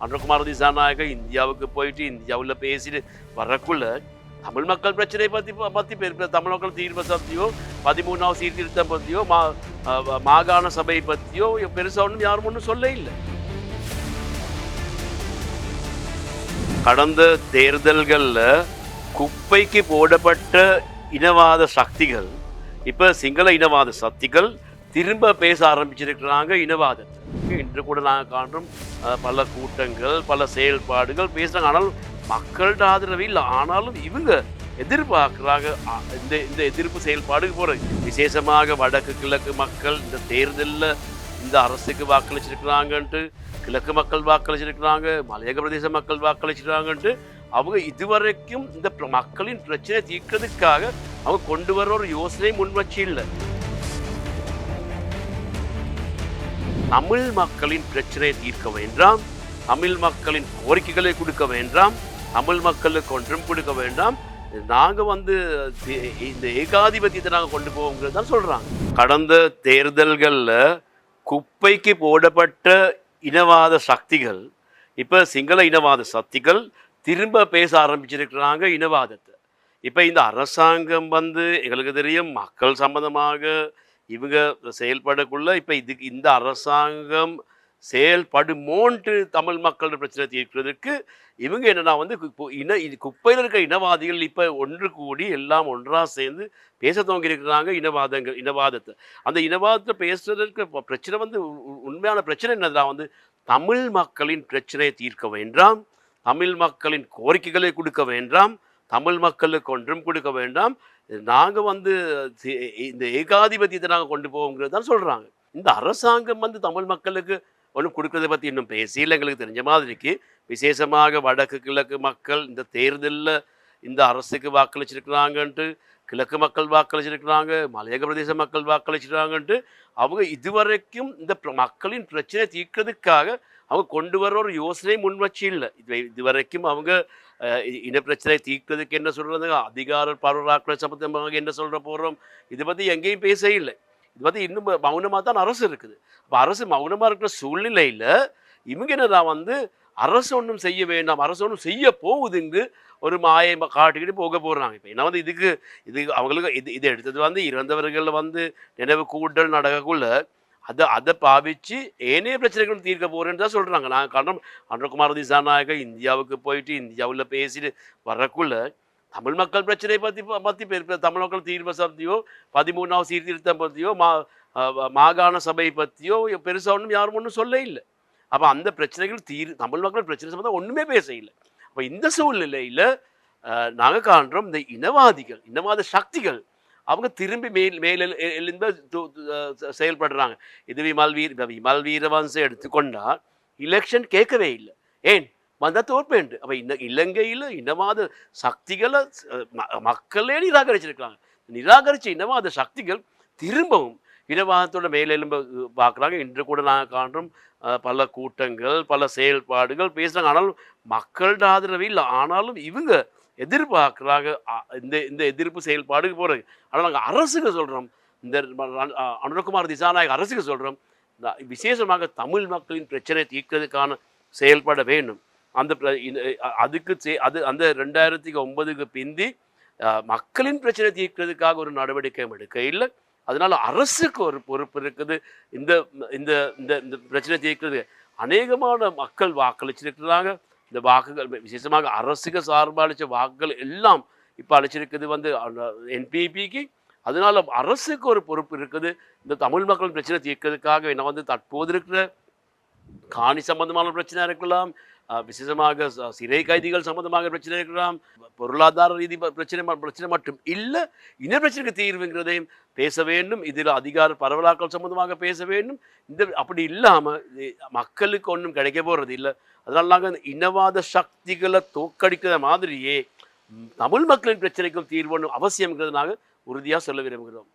அனுகுமார் திசாநாயக இந்தியாவுக்கு போயிட்டு இந்தியாவில் பேசிட்டு வரக்குள்ள தமிழ் மக்கள் பிரச்சனையை பற்றி பற்றி பெரு தமிழ் மக்கள் தீர்வை பற்றியோ பதிமூணாவது சீர்திருத்தம் பற்றியோ மா மாகாண சபை பற்றியோ பெருசாக ஒன்றும் யாரும் ஒன்றும் சொல்ல இல்லை. கடந்த தேர்தல்களில் குப்பைக்கு போடப்பட்ட இனவாத சக்திகள் இப்போ சிங்கள இனவாத சக்திகள் திரும்ப பேச ஆரம்பிச்சிருக்கிறாங்க இனவாதத்தை. இன்று கூட நாங்கள் காண்றோம் பல கூட்டங்கள் பல செயல்பாடுகள் பேசுகிறாங்க ஆனால் மக்கள்கிட்ட ஆதரவு இல்லை. ஆனாலும் இவங்க எதிர்பார்க்குறாங்க. இந்த இந்த எதிர்ப்பு செயல்பாடுக்கு போகிறது விசேஷமாக வடக்கு கிழக்கு மக்கள் இந்த தேர்தலில் இந்த அரசுக்கு வாக்களிச்சிருக்கிறாங்கன்ட்டு கிழக்கு மக்கள் வாக்களிச்சிருக்கிறாங்க மலையக பிரதேச மக்கள் வாக்களிச்சிருக்காங்கன்ட்டு அவங்க இதுவரைக்கும் இந்த மக்களின் பிரச்சனை தீர்க்கிறதுக்காக அவங்க கொண்டு வர ஒரு யோசனை முன்வச்சு இல்லை தமிழ் மக்களின் பிரச்சனையை தீர்க்க வேண்டாம். தமிழ் மக்களின் கோரிக்கைகளை கொடுக்க வேண்டாம். தமிழ் மக்களுக்கு ஒன்றும் கொடுக்க வேண்டாம். நாங்கள் வந்து இந்த ஏகாதிபத்தியத்தை நாங்கள் கொண்டு போவோங்கிறது தான் சொல்கிறாங்க கடந்த தேர்தல்களில் குப்பைக்கு போடப்பட்ட இனவாத சக்திகள் இப்போ சிங்கள இனவாத சக்திகள் திரும்ப பேச ஆரம்பிச்சிருக்கிறாங்க இனவாதத்தை. இப்போ இந்த அரசாங்கம் வந்து எங்களுக்கு தெரியும் மக்கள் சம்மந்தமாக இவங்க செயல்படக்குள்ள இப்போ இதுக்கு இந்த அரசாங்கம் செயல்படுமோன்ட்டு தமிழ் மக்களோட பிரச்சனை தீர்க்கிறதுக்கு இவங்க என்னென்னா வந்து கு- இன இது குப்பையில் இருக்கிற இனவாதிகள் இப்போ ஒன்று கூடி எல்லாம் ஒன்றாக சேர்ந்து பேச துவங்கி இருக்கிறாங்க இனவாதங்கள் இனவாதத்தை. அந்த இனவாதத்தை பேசுறதுக்கு பிரச்சனை வந்து உ- உண்மையான பிரச்சனை என்னதுதான் வந்து தமிழ் மக்களின் பிரச்சனையை தீர்க்க வேண்டாம் தமிழ் மக்களின் கோரிக்கைகளை கொடுக்க வேண்டாம் தமிழ் மக்களுக்கு ஒன்றும் கொடுக்க வேண்டாம் நாங்கள் வந்து இந்த ஏகாதிபத்தியத்தை நாங்கள் கொண்டு போவோங்கிறது தான் சொல்கிறாங்க இந்த அரசாங்கம் வந்து தமிழ் மக்களுக்கு ஒன்றும் கொடுக்கறதை பற்றி இன்னும் பேசியில் எங்களுக்கு தெரிஞ்ச மாதிரிக்கு. விசேஷமாக வடக்கு கிழக்கு மக்கள் இந்த தேர்தலில் இந்த அரசுக்கு வாக்களிச்சிருக்கிறாங்கன்ட்டு கிழக்கு மக்கள் வாக்களிச்சிருக்கிறாங்க மலையக பிரதேச மக்கள் வாக்களிச்சிருக்காங்கன்ட்டு அவங்க இதுவரைக்கும் இந்த மக்களின் பிரச்சனை தீர்க்கிறதுக்காக அவங்க கொண்டு வர ஒரு யோசனையும் முன்வச்சு இல்லை. இது இதுவரைக்கும் அவங்க இனப்பிரச்சனை தீர்க்கிறதுக்கு என்ன சொல்றது? அதிகார பரவலாக்கள் சம்பந்தமாக என்ன சொல்கிற போகிறோம் இதை பற்றி எங்கேயும் பேச இல்லை. இது பற்றி இன்னும் மௌனமாக தான் அரசு இருக்குது. அப்போ அரசு மௌனமாக இருக்கிற சூழ்நிலையில் இவங்க என்னதான் வந்து அரசு ஒன்றும் செய்ய வேண்டாம் அரசு ஒன்றும் செய்ய போகுதுங்கு ஒரு மாயை காட்டிக்கிட்டு போக போகிறாங்க இப்போ என்ன வந்து இதுக்கு இது அவங்களுக்கு இது இது எடுத்தது வந்து இறந்தவர்கள் வந்து நினைவு கூட்டல் நடக்கக்குள்ள அதை அதை பாவிச்சு ஏனைய பிரச்சனைகளும் தீர்க்க போகிறேன்னு தான் சொல்கிறாங்க நான் காரணம் அன்றகுமார் திசாநாயக இந்தியாவுக்கு போயிட்டு இந்தியாவில் பேசிட்டு வரக்குள்ள தமிழ் மக்கள் பிரச்சனையை பற்றி பற்றி பெரு தமிழ் மக்கள் தீர்வு சந்தியோ பதிமூணாவது சீர்திருத்தம் பற்றியோ மா மாகாண சபை பற்றியோ பெருசாக ஒன்றும் யாரும் ஒன்றும் சொல்ல இல்லை. அப்போ அந்த பிரச்சனைகள் தீர் தமிழ் மக்கள் பிரச்சனை சம்பந்தம் ஒன்றுமே பேச இல்லை. அப்போ இந்த சூழ்நிலையில் நாங்கள் காண்றோம் இந்த இனவாதிகள் இனவாத சக்திகள் அவங்க திரும்பி மேல் மேல் எழுந்த செயல்படுறாங்க. இது விமல் வீர் விமல் வீரவன்சை எடுத்துக்கொண்டால் எலெக்ஷன் கேட்கவே இல்லை. ஏன்? வந்தால் தோற்பேண்டு அப்போ இந்த இலங்கையில் இனவாத சக்திகளை மக்களே நிராகரிச்சிருக்கிறாங்க. நிராகரித்த இனவாத சக்திகள் திரும்பவும் இனவாதத்தோட மேலெலும்ப பார்க்குறாங்க. இன்று கூட நாங்கள் காண்றோம் பல கூட்டங்கள் பல செயல்பாடுகள் பேசுகிறாங்க ஆனாலும் மக்கள்கிட்ட ஆதரவு இல்லை. ஆனாலும் இவங்க எதிர்பார்க்குறாங்க அ- இந்த இந்த எதிர்ப்பு செயல்பாடுக்கு போகிறது ஆனால் நாங்கள் அரசுக்கு சொல்கிறோம் இந்த அனுரகுமார் திசாநாயக் அரசுக்கு சொல்கிறோம் விசேஷமாக தமிழ் மக்களின் பிரச்சனை தீர்க்கிறதுக்கான செயல்பட வேண்டும். அந்த பிர- அதுக்கு செ- அது அந்த ரெண்டாயிரத்தி ஒன்பதுக்கு பிந்தி மக்களின் பிரச்சனை தீர்க்கிறதுக்காக ஒரு நடவடிக்கை எடுக்க இல்லை அதனால அரசுக்கு ஒரு பொறுப்பு இருக்குது. இந்த இந்த இந்த இந்த பிரச்சனை தீர்க்கிறது அநேகமான மக்கள் வாக்களிச்சிருக்கிறாங்க இந்த வாக்குகள் விசேஷமாக அரசுக்கு சார்பாக அளித்த வாக்குகள் எல்லாம் இப்போ அளிச்சிருக்குது வந்து என்பிபிக்கு அதனால அரசுக்கு ஒரு பொறுப்பு இருக்குது. இந்த தமிழ் மக்கள் பிரச்சனை தீர்க்கிறதுக்காக என்ன வந்து தற்போது இருக்கிற காணி சம்பந்தமான பிரச்சனை இருக்கலாம் விசேஷமாக சிறை கைதிகள் சம்பந்தமாக பிரச்சனை இருக்கலாம் பொருளாதார ரீதி பிரச்சனை ம- பிரச்சனை மட்டும் இல்லை இன பிரச்சனைக்கு தீர்வுங்கிறதையும் பேச வேண்டும் இதில் அதிகார பரவலாக்கள் சம்பந்தமாக பேச வேண்டும். இந்த அப்படி இல்லாமல் மக்களுக்கு ஒன்றும் கிடைக்க போகிறது இல்லை. அதனால நாங்கள் இனவாத சக்திகளை தோக்கடிக்கிற மாதிரியே தமிழ் மக்களின் பிரச்சனைக்கும் தீர்வு ஒன்றும் அவசியம்ங்கிறது நாங்கள் உறுதியாக சொல்ல விரும்புகிறோம்.